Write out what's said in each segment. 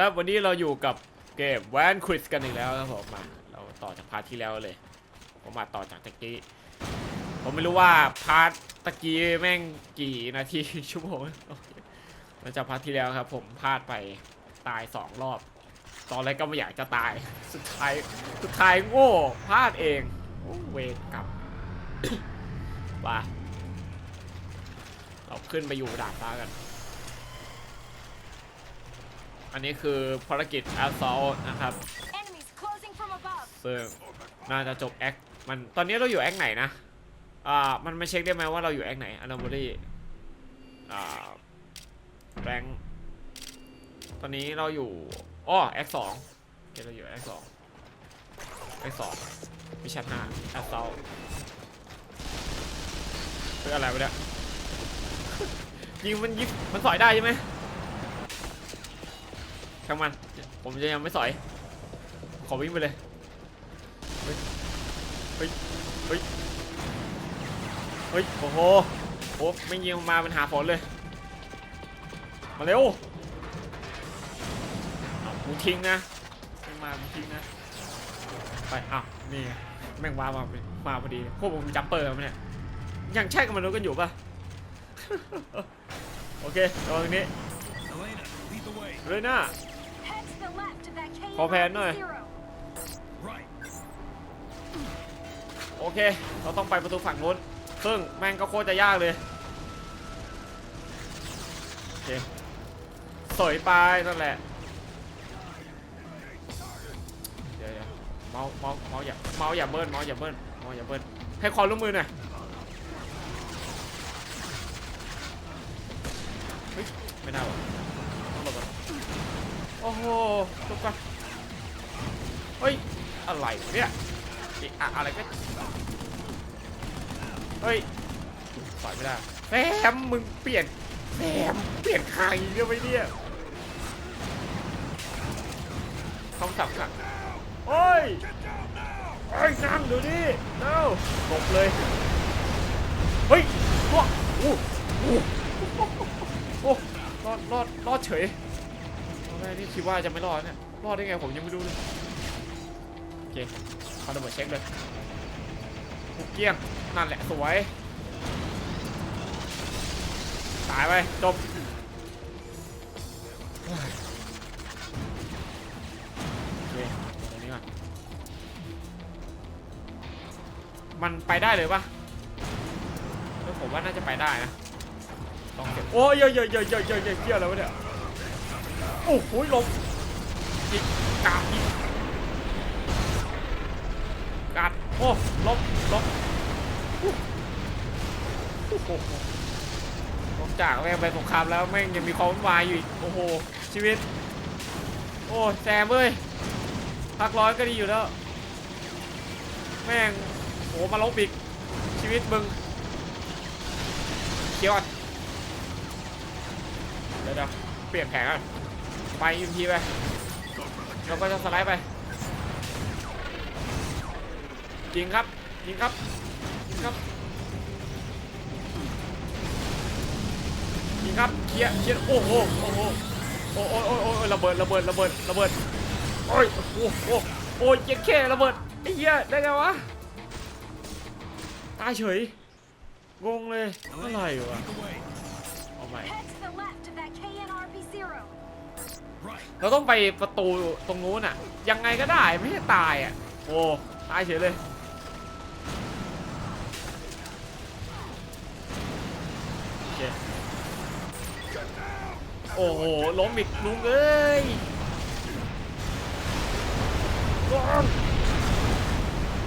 ครับวันนี้เราอยู่กับเกมแวนควิสกันอีกแล้วนะครับผมมาเราต่อจากพาร์ทที่แล้วเลยผมมาต่อจากตะกี้ผมไม่รู้ว่าพาร์ทตะกี้แม่งกี่นาทีชั่วโมงโอเคหลังจากพาร์ทที่แล้วครับ ผมพลาดไปตายสองรอบ ตอนแรกก็ไม่อยากจะตายสุดท้ายสุดท้ายโง่พลาดเองโอ้เวรกรรมว่าเราขึ้นไปอยู่ดาดฟ้ากัน อันนี้คือภารกิจ assault นะครับ Enemies closing from above. ซึ่งน่าจะจบแอคมันตอนนี้เราอยู่แอคไหนนะอ่ามันมาเช็คได้ไหมว่าเราอยู่แอคไหน anomaly อ่าแรงตอนนี้เราอยู่อ้อแอคสองโอเคเราอยู่แอคสองแอคสองมิชชั่นห้า assault เป็นอะไรวะเนี่ยยิงมันยิงมันสอยได้ใช่ไหม ช่างมัน ผมจะยังไม่สอย ขอวิ่งไปเลย เฮ้ย เฮ้ย เฮ้ย เฮ้ย โอ้โหโอ้ไม่ยิงมาเป็นหาฝนเลย มาเร็วเอากูทิ้งนะแม่งมากูทิ้งนะ ไปอ้าวนี่ไงแม่งมามามาพอดี พวกผมมีจัมเปอร์มาเนี่ย ยังใช่กับมนุษย์กันอยู่ปะโอเคตรงนี้ Elena, lead the way. เลยนะ ขอแผนหน่อย โอเค เราต้องไปประตูฝั่งนู้น ซึ่งแม่งก็โคตรจะยากเลย โอเคสอยไปนั่นแหละ เดี๋ยวเมาเมาเมาอย่าเมาอย่าเบิ้ลเมาอย่าเบิ้ลเมาอย่าเบิ้ลให้ความร่วมมือหน่อยเฮ้ยไม่ได้ว่ะต้องหลบก่อ โอ้โหหลบก่อนเฮ้ย อะไรเนี่ยอีอะอะไรก็ เฮ้ยปล่อยไม่ได้แซมมึงเปลี่ยนแซมเปลี่ยนคางอีกแล้วไหมเนี่ยคำศัพท์ค่ะโอ้ยโอ้นั่งดูดิเร็วตกเลย เฮ้ยรอดโอ้โหโอ้รอดรอดรอดเฉย นี่คิดว่าจะไม่รอดเนี่ย รอดได้ไงผมยังไม่รู้เลยโอเคคอนเดอร์เช็คเลยหุกเกี้ยง นั่นแหละสวย ตายไป จบ โอเคตรงนี้ก่อนมันไปได้เลยปะผมว่าน่าจะไปได้นะต้องเก็บโอ้ยเยอะเยอะเยอะเยอะเยอะเยอะเยอะอะไรวะเนี่ย โอ้โหหลบอีกกาบอีกกัดโอ้ลบลบอู้โอ้โหนอกจากแม่งไปสงครามแล้วแม่งยังมีความวุ่นวายอยู่อีกโอ้โหชีวิต โอ้แซมเอ้ยพักร้อนก็ดีอยู่แล้ว แม่งโอ้มาลบอีกชีวิตมึงเคียวอะเดี๋ยวเดี๋ยวเปลี่ยนแผนกัน ไปอิมพีไปแล้วก็จะสไลด์ไปยิงครับยิงครับยิงครับยิงครับเคลียร์เคลียร์โอ้โหโอ้โหโอ้โอ้โอ้โอ้ระเบิดระเบิดระเบิดระเบิดโอ้ยโอ้โหโอ้ยเจ็ดแค่ระเบิดไอ้เหี้ยได้ไงวะตายเฉยงงเลยอะไรวะเอาใหม่ เราต้องไปประตูตรงนู้นอะยังไงก็ได้ไม่ใช่ตายอะโอ้ตายเฉยเลย โอ้โหล้มอีกลุงเอ้ยล้ม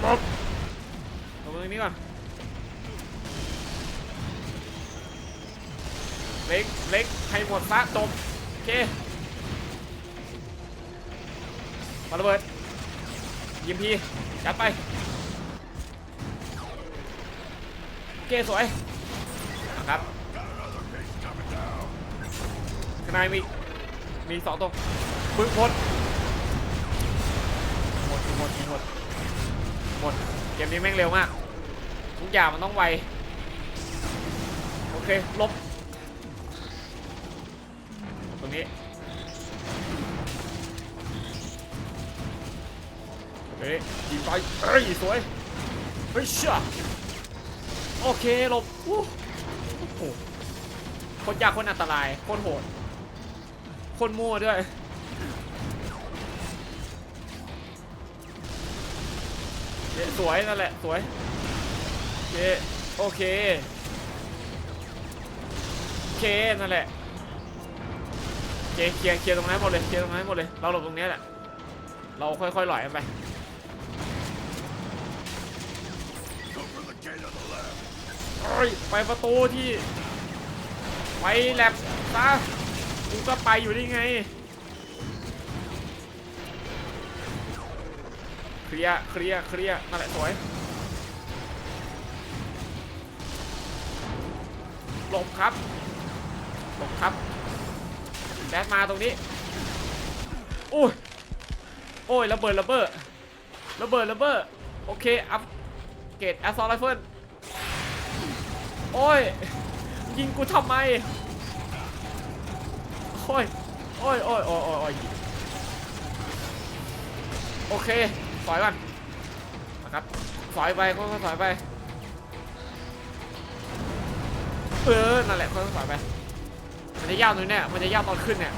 ล้มตรงนี้ก่อนเล็กเล็กให้หมดซะจบโอเค ปาระเบิดยิมพีจัดไป เกสวยนะครับข้างในมีมีสองตัวบึ้งหมดหมดหมดหมดหมดเกมนี้แม่งเร็วมาก ทุกอย่างมันต้องไว โอเค ลบ ตรงนี้ เฮ้ยยิงไปเฮ้ยสวย เฮ้ยเชื่อโอเคหลบโอ้โหคนยากคนอันตราย คนโหด คนมั่วด้วยสวยนั่นแหละ สวย โอเค โอเค โอเค นั่นแหละเคลียร์เคลียร์เคลียร์ตรงนั้นหมดเลย เคลียร์ตรงนั้นหมดเลย เราหลบตรงเนี้ยแหละ เราค่อยๆหลอยไป ไปประตูที่ไว้แลบซะกูก็ไปอยู่นี่ไง เคลียเคลียเคลียนั่นแหละสวย หลบครับ หลบครับแบทมาตรงนี้โอ้ยโอ้ยระเบิดระเบิดระเบิดระเบิดโอเค อัพเกรดแอสซอลไรเฟิล โอ้ย ยิงกูทำไม โอ้ย โอ้ยโอ้ยโอ้ยโอ้ยโอเคถอยก่อนนะครับถอยไปค่อยๆถอยไป เออ นั่นแหละค่อยๆถอยไป มันจะยากตรงนี้เนี่ย มันจะยากตอนขึ้นเนี่ย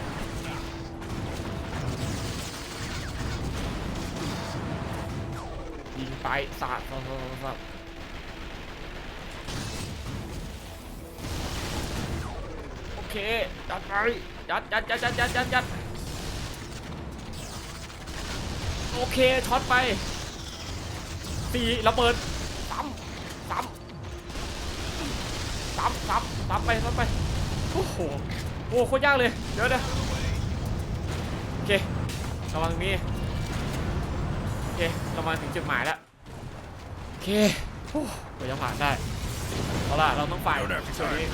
ยิงไปสาดสาดสาด เคยัดไปยัดยัดยัดยัดยัดยัดยัดโอเคช็อตไปตีระเบิดซ้ำซ้ำซ้ำซ้ำซ้ำไปซ้ำไปโอ้โหโอ้โหโคตรยากเลยเดี๋ยวเดี๋ยวโอเคระวังนี้โอเคเรามาถึงจุดหมายแล้วโอเคโอ้เราจะผ่านได้เอาล่ะเราต้องฝ่าย Don't have ส่วนนี้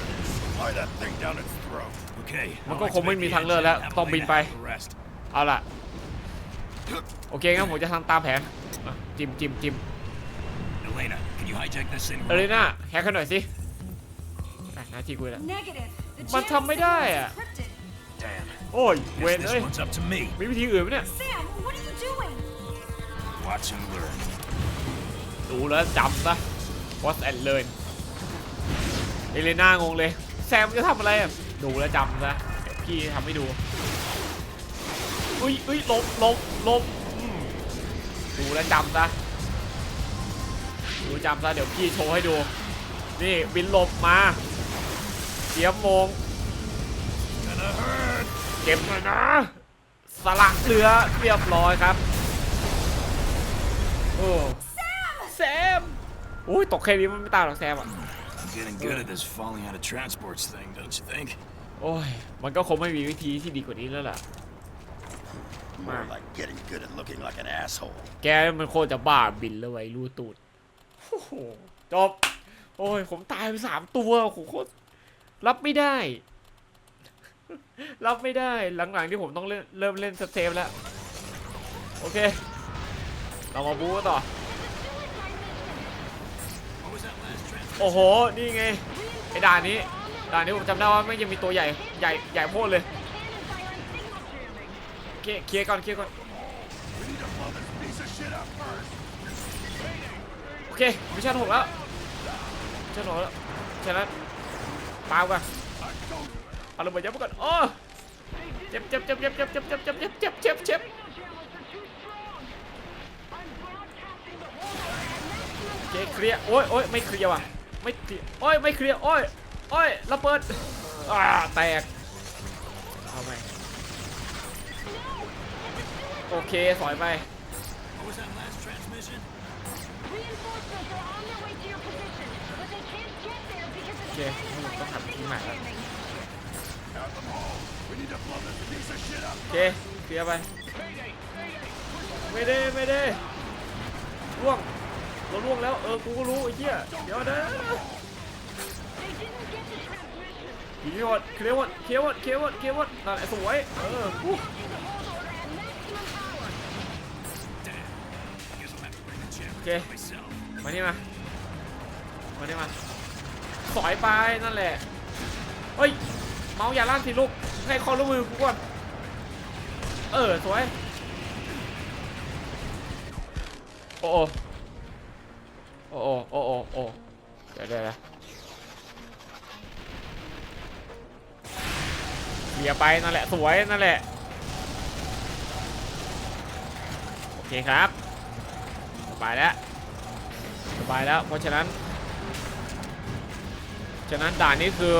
time. Fly that thing down its throat. Okay. มันก็คงไม่มีทางเลือกแล้วต้องบินไปเอาล่ะโอเคงั้นผมจะทำตามแผนอะจิมจิมจิม Elena, can you hijack this thing? เอเลน่าแฮกกันหน่อยสิอะหน้าที่กูแล้ว Negative. The Mà channel thầm mới signal đây is à? encrypted. Damn. โอ้ยเว Guess น this เอ้ย one's up to me. มีวิธีอื่นไหมเนี่ย Sam, what are you doing? Watch and learn. ดูแล้วจำซะ Watch and learn เอเลน่างงเลย แซมจะทำอะไรอะ ดูแล้วจำซะพี่ทำให้ดูอุ้ยอุ้ยลบลบลบดูแล้วจำซะดูจำซะเดี๋ยวพี่โชว์ให้ดู นี่บินลบมาเสียมมงเก็บหน่อยนะสลักเรือเรียบร้อยครับโอ้แซมอุ้ยตกแค่นี้มันไม่ตายหรอกแซมอะ I'm getting good at this falling out of transports thing, don't you think? โอ้ย มันก็คงไม่มีวิธีที่ดีกว่านี้แล้วล่ะ More like getting good at looking like an asshole. แกมันโคตรจะบ้าบินแล้วไว้รูตูดโอ้โหจบ โอ้ย ผมตายไปสามตัวโอ้โหโคตรรับไม่ได้ รับไม่ได้หลังๆที่ผมต้องเล่นเริ่มเล่นสเตปแล้ว โอเค เรามาบู๊กันต่อ What was that last trans? โอ้โห นี่ไง ไอ้ด่านนี้ ด่านนี้ผมจำได้ว่าไม่ยังมีตัวใหญ่ใหญ่ใหญ่โพดเลยโอเคเคลียร์ก่อนเคลียร์ก่อนโอเคมิชชั่นหกแล้วมิชชั่นหกแล้วฉะนั้นปาล์มก่อนเอาระเบิดยัดไปก่อนโอ้เจ็บเจ็บเจ็บเจ็บเจ็บเจ็บเจ็บเจ็บเจ็บเจ็บเจ็บเจ็บโอเคเคลียร์โอ้ยโอ้ยไม่เคลียร์ว่ะไม่เคลียร์โอ้ยไม่เคลียร์โอ้ย โอ้ยระเบิดอ่าแตกเอาไปโอเคสอยไป What was that last transmission? Reinforcements are on their way to your position, but they can't get there because the Okay, cannon well, light don't have is to keep my- jamming. Out the ball. We need to blow this piece of shit up. โอเคเคลียร์ไปไม่ได้ไม่ได้ล่วงเราล่วงแล้วเออกูก็รู้ไอ้เหี้ยเดี๋ยวเด้ เคลียร์หมดเคลียร์หมดเคลียร์หมดเคลียร์หมดเคลียร์หมดนั่นแหละสวยเออโอู้ Need to hold order at maximum power. Guess I'll have to bring the champ Okay. myself. มานี่มามานี่มาสอยไปนั่นแหละเฮ้ยเมาส์อย่าลั่นสิลูกให้คอรู้มือกูก่อนเออสวยโอ้โอ้โอ้โอ้โอ้โอ้เดี๋ยวเดี๋ยว เดี๋ยวไปนั่นแหละสวยนั่นแหละโอเคครับสบายแล้วสบายแล้วเพราะฉะนั้นฉะนั้นด่านนี้คือ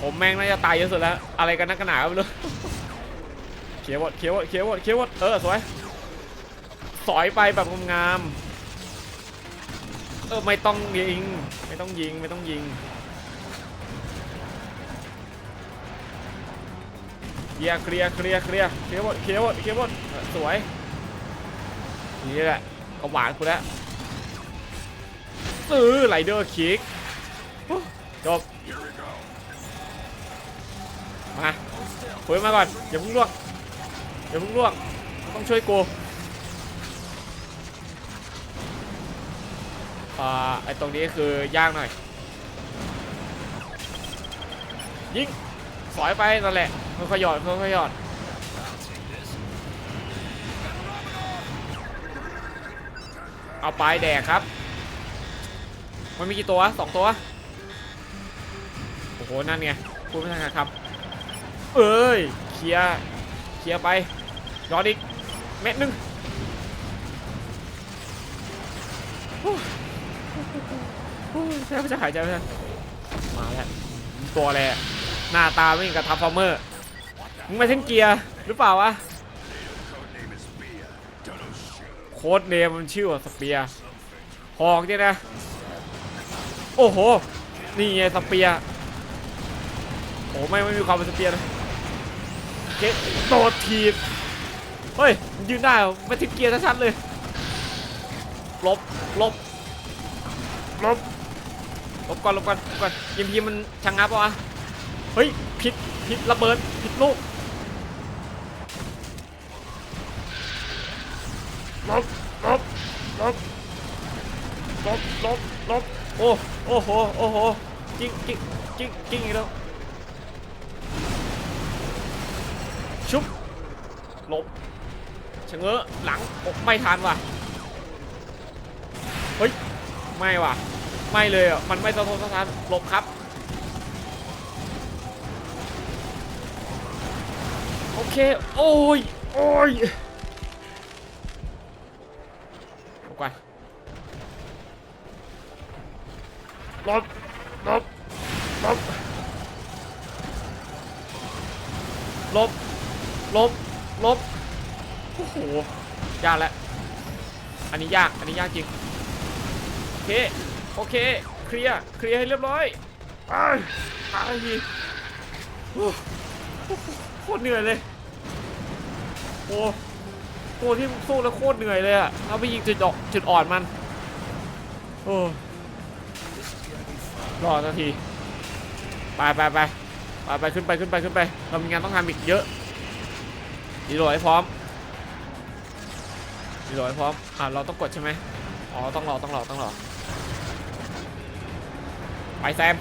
ผมแม่งน่าจะตายเยอะสุดแล้วอะไรกันนักหนาก็ไม่รู้เคลียร์หมดเคลียร์หมดเคลียร์หมดเคลียร์หมดเออสวยสอยไปแบบงามเออไม่ต้องยิงไม่ต้องยิงไม่ต้องยิง ลียร์เคลียร์เคลียร์เคลียร์เคลียร์หมดเคลียร์หมดเคลียร์หมดสวยนี่แหละก็หวานคุณแล้วซื้อไรเดอร์คิกจบมาฝืนมาก่อนอย่าเพิ่งล่วงอย่าเพิ่งล่วงต้องช่วยกูอ่าไอตรงนี้คือย่างหน่อยยิงสอยไปนั่นแหละ ค่อยๆหยอดค่อยๆหยอดเอาไปแดกครับ มันมีกี่ตัวสองตัว โอ้โห นั่นไงพูดไม่ทันครับ เอ้ย เคลียร์ เคลียร์ไปย้อนอีก เม็ดหนึ่งโอ้ยโอ้ยแทบจะหายใจไม่ทันมาแล้ว ตัวอะไรหน้าตาไม่เหมือนกับทัฟฟอร์เมอร์ มึงไม่ใช่เกียร์หรือเปล่าวะ Code name is Spear. Don't know shit. โค้ดเนมมันชื่อว่าสเปียร์หอกเนี่ยนะ โอ้โห นี่ไงสเปียร์โอ้ไม่ไม่มีความเป็นสเปียร์นะเกตโดดทีบเฮ้ยมันยืนได้เหรอไม่ทิ้งเกียร์ชัดๆเลยหลบหลบหลบหลบก่อนหลบก่อนหลบก่อนยิมพีมันชะงับปะวะเฮ้ยผิดผิดระเบิดผิดลูก ลบลบลบลบลบลบโอ้โอ้โหโอ้โหจิงจิงจิงจิงอีกแล้วชุบหลบชะเง้อหลังอ้ไม่ทันว่ะเฮ้ยไม่ว่ะ ไม่เลยอะมันไม่สะทกสะท้านหลบครับโอเค โอ้ย โอ้ย ลบก่อนลบลบลบลบลบลบโอ้โหยากแล้วอันนี้ยาก อันนี้ยากจริง โอเค โอเค เคลียร์ เคลียร์ให้เรียบร้อยไปไปโอ้โคตรเหนื่อยเลย โอ้ ตัวที่สู้แล้วโคตรเหนื่อยเลยอะเราไปยิงจุดอ่อนจุดอ่อนมันโอ้รอนาทีไปไปไปไปไปขึ้นไปขึ้นไปขึ้นไปเรามีงานต้องทำอีกเยอะดีโหลให้พร้อมดีโหลให้พร้อมอะเราต้องกดใช่ไหมอ๋อต้องรอต้องรอต้องรอไปแซม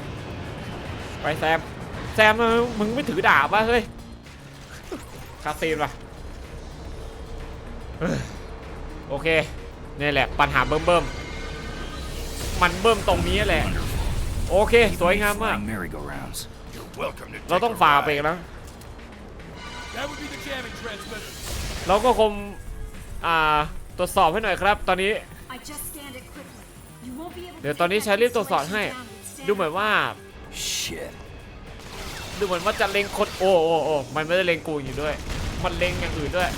ไปแซมแซมมึงไม่ถือดาบวะเฮ้ยคาซีนวะ โอเคนี่แหละปัญหาเบิ่มเบิ่มๆมันเบิ่มตรงนี้แหละ โอเค สวยงามมาก Flying merry-go-rounds. You're welcome to เรา take ต้อง a ฝ่าไป ride. อีกแล้ว That would be the jamming transmitter. เราก็คงอ่าตรวจสอบให้หน่อยครับ ตอนนี้ I just scanned it quickly. You won't be able to เดี๋ยวตอนนี้ take ใช้ that รีบตรวจสอบให้ installation down with ดูเหมือน standard ว่า Shit. ดูเหมือนว่าจะเล็งคนโอ้โอ้โอ้มันไม่ได้เล็งกูอยู่ด้วย มันเล็งอย่างอื่นด้วย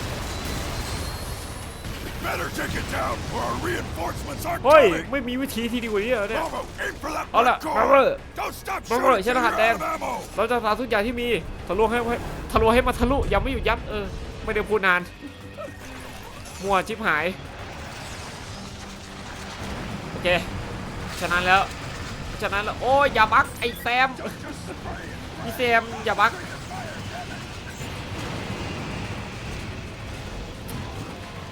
Better take it down or our reinforcements aren't เฮ้ย coming. ไม่มีวิธีที่ดีกว่านี้เหรอเนี่ย Bravo, aim for that เอาล่ะ red core. Bravo. Don't stop Bravo, shooting ใช้ till รหัส you're แดง out of ammo. เราจะทำทุกอย่างที่มีทะลุให้ให้ทะลุให้มาทะลุยังไม่หยุดยั้งเออ ไม่ได้พูดนาน มัวชิบหาย โอเคฉะนั้นแล้วฉะนั้นแล้ว โอ้ยอย่าบักไอ้แซมพี่แซมอย่าบัก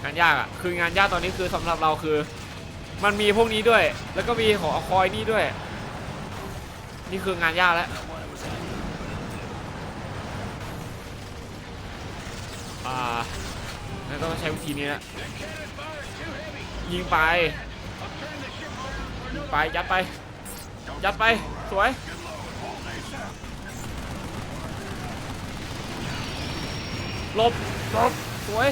งานยากอะคืองานยากตอนนี้คือสำหรับเราคือ มันมีพวกนี้ด้วย แล้วก็มีของอคอยนี่ด้วย นี่คืองานยากแล้วอ่าแล้วต้องใช้วิธีนี้นะยิงไปยิงไปยัดไปยัดไปสวยลบลบสวย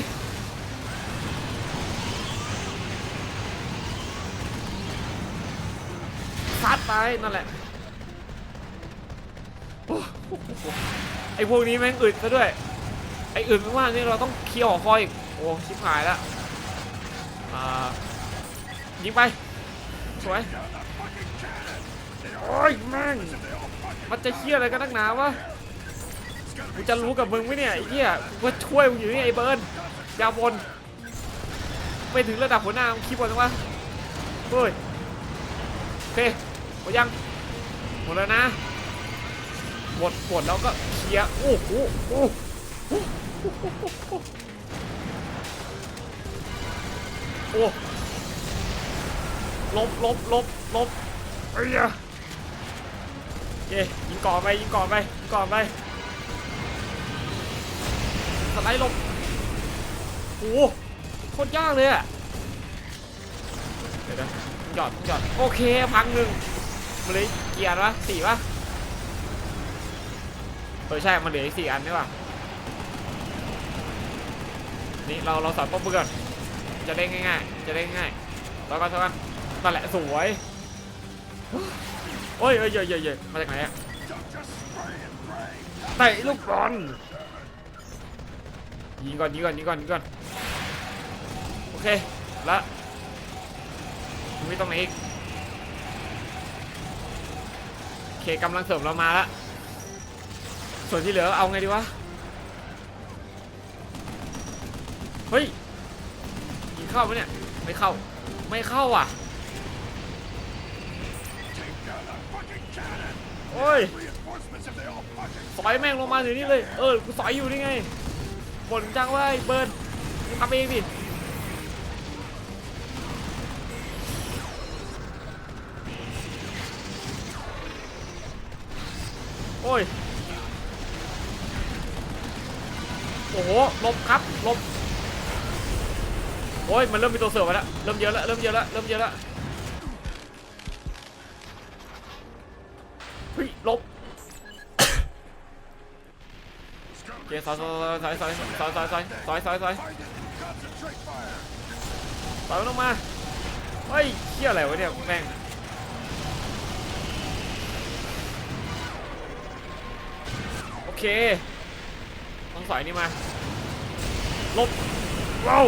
ซัดไปนั่นแหละโอ้โหไอพวกนี้แม่งอึดซะด้วย ไออึดไม่ว่านี่เราต้องเคลียร์หอคอยอีกโอ้ชิบหายแล้วอ่ายิงไปสวยโอ้ยแม่งมันจะเคี้ยอะไรกันนักหนาวะกูจะรู้กับมึงไหมเนี่ยไอ้เหี้ยกูช่วยมึงอยู่นี่ไอ้เบิร์นยาบนไปถึงระดับหัวหน้ามึงคิดบอลวะเฮ้ยโอเค หมดยัง หมดแล้วนะ หมดหมดแล้วก็เคลียร์โอ้โหโอ้โหโอ้ลบลบลบลบเอ้ยอะโอเคยิงก่อนไปยิงก่อนไปยิงก่อนไปสไลด์ลงโอ้โหโคตรยากเลยอะเดี๋ยวนะหยอดหยอดโอเคพังหนึ่ง มันเหลยเกียร์วะสี่ปะเออใช่ มันเหลืออีกสี่อันนี่ป่ะนี่เราเราสอนป้อมปืนก่อนจะได้ง่ายๆ จะได้ง่ายแล้วก็เท่ากันนั่นแหละสวยโอ้ยเอ้ยเยอะเยเยมาจากไหนอะเตะลูกบอลยิงก่อนยิงก่อนยิงก่อนยิงก่อนโอเคแล้วไม่ต้องไหนอีกโอเค กำลังเสริมเรามาล้วส่วนที่เหลือเอาไงดีวะ เฮ้ยยิงเข้าไหมเนี่ย ไม่เข้า ไม่เข้าอะ โอ้ยสอยแม่งลงมาถึงนี่เลย เออ กูสอยอยู่นี่ไงบ่นจังว่าไอ้เบิร์นทำเองดิ บครับลบโอ้ยมันเริ่มมีตัวเสือมาแล้วเริ่มเยอะแล้วเริ่มเยอะแล้วเริ่มเยอะแล้วเฮ้ยลบโอเคซอยซอยซอยซอยซอยซอยซอยซอยซอยซอย concentrate fire. ซอยมันลงมาเฮ้ยเที่ยอะไรวะเนี่ยแม่งโอเคต้องสอยนี่มา ลบว้าว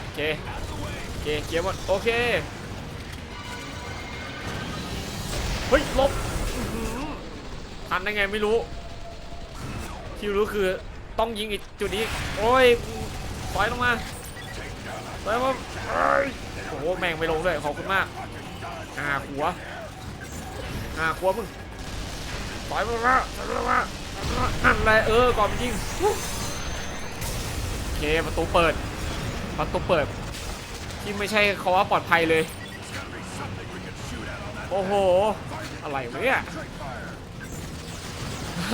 โอเคโอเคเคลียร์หมดโอเคเฮ้ยลบทันได้ไงไม่รู้ที่รู้คือต้องยิงอีกจุดนี้โอ้ยถอยลงมาถอยมาโอ้โหแม่งไม่ลงด้วยขอบคุณมากอ่าหัวอ่าหัวมึง ถอยมาละถอยมาละนั่นแหละเออก่อนยิงโอเคประตูเปิด ประตูเปิด ที่ไม่ใช่เขาว่าปลอดภัยเลย โอ้โห อะไรวะเนี่ย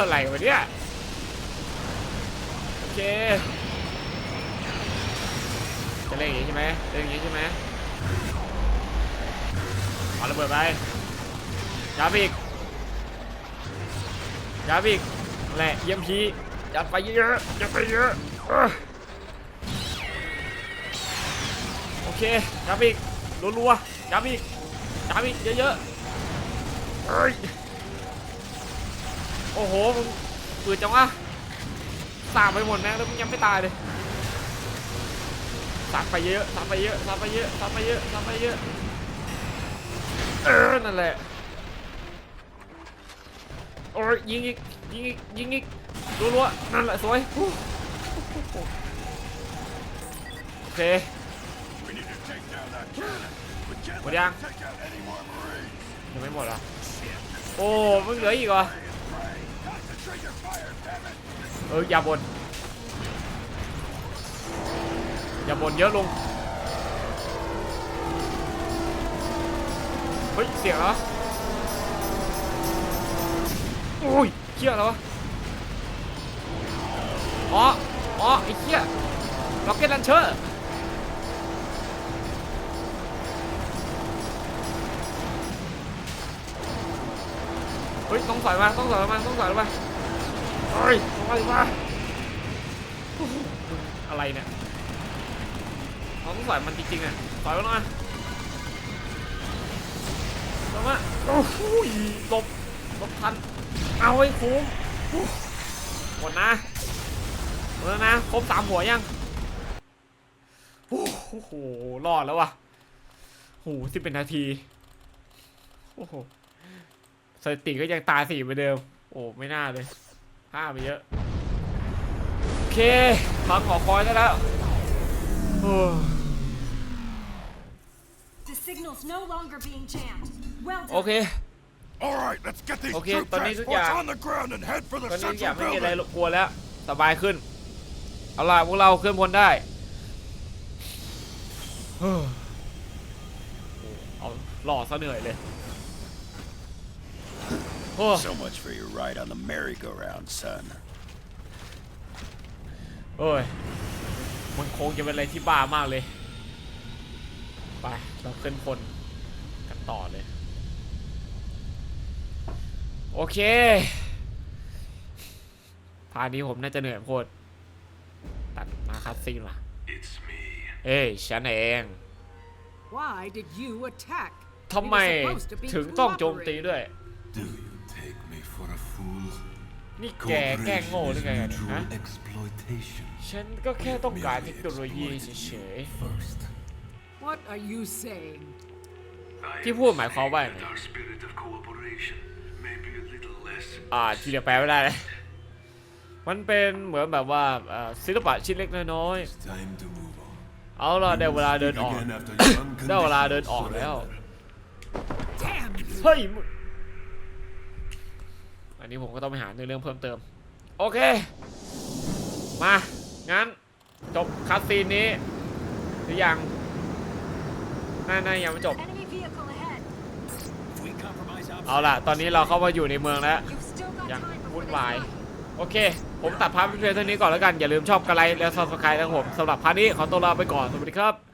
อะไรวะเนี่ย โอเค จะเล่นอย่างนี้ใช่ไหมเล่นอย่างนี้ใช่ไหมเอาระเบิดไปยับอีก ยับอีกแหละเยี่ยมพียัดไปเยอะยัดไปเยอะโอเคยับอีกรัวๆยับอีกยับอีกเยอะๆเฮ้ยโอ้โหมึงปืนจังวะสาบไปหมดนะแล้วมึงยังไม่ตายเลยสาบไปเยอะสาบไปเยอะสาบไปเยอะสาบไปเยอะสาบไปเยอะเออนั่นแหละ โอ้ยยิงอีกยิงอีกยิงอีกรัวๆนั่นแหละสวยฮู้โอเค We need to take down that cannon. We can't หมด let ยัง them take out any more Marines. ยังไม่หมดเหรอะโอ้มึงเหลืออีกเหรอ Concentrate your fire, damn it. เอออย่าบนอย่าบนเยอะลงเฮ้ยเสียงเหรอ โอ้ยเชี่ยแล้ววะอ๋ออ๋อไอ้เหี้ยล็อกเก็ตลันเชอร์เฮ้ยต้องสอยมาต้องสอยมาต้องสอยมาเฮ้ยต้องสอยมาโอ้โหมึงอะไรเนี่ยเราต้องสอยมันจริงๆอะสอยมันมาสอยมาโอ้โหหลบหลบทัน เอาไอ้คุ้มหมดนะหมดแล้วนะครบสามหัวยังโอ้โหรอดแล้ววะโอ้โหสิบเป็นนาทีโอ้โหสถิติก็ยังตายสี่เหมือนเดิม โอ้ไม่น่าเลยพลาดไปเยอะ โอเคฟังขอคอยได้แล้วโอ้ The signal's no longer being jammed. Well โอ done. เค All right, let's get these Okay, troop ตอนนี้ทุกอ transports ย่าง on the ground and head for the ตอนนี้ทุกอย่าง central ไม่มีอะไร building. รบกวนแล้ว สบายขึ้น เอาล่ะพวกเราเคลื่อนพลได้เฮ้อโอ้เอาหล่อซะเหนื่อยเลยโอ้ So much for your ride on the merry-go-round, son. โอ้ย มันคงจะเป็นอะไรที่บ้ามากเลย ไป เราขึ้นพลกันต่อเลย โอเคพาร์ทนี้ผมน่าจะเหนื่อยโคตรตัดมาคัดซีนว่ะ It's me. เอ้ยฉันเอง Why did you attack? ทำไมถึงต้องโจมตีด้วย Do you take me for a fool? นี่แกแกล้งโง่หรือไงกันเนี่ยฮะ exploitation. ฉันก็แค่ต้องการเทคโนโลยีเฉย First, What are you saying? ที่พูดหมายความว่าไง อ่าที่เรียกแปลไม่ได้เลยมันเป็นเหมือนแบบว่าเอ่อศิลปะชิ้นเล็กน้อย time to move on. ๆเอาล่ะได้เวลาเดินออก Again after your ได้เวลาเดิน unconditional ออกแล้ว surrender. Damn you! เฮ้ยมึงอันนี้ผมก็ต้องไปหาเนื้อเรื่องเพิ่มเติม โอเค มางั้นจบคัสซีนนี้หรือยังน่าน่ายังไม่จบ Enemy vehicle ahead. If we compromise เอาล่ะ ตอนนี้เราเข้ามาอยู่ในเมืองแล้ว You've still got ยังวุ่นวาย โอเค ผมตัดภาพเพียงเท่านี้ก่อนแล้วกัน อย่าลืมชอบกันไลค์และซับสไครต์นะครับผมสำหรับพาร์ทนี้ขอตัวลาไปก่อน สวัสดีครับ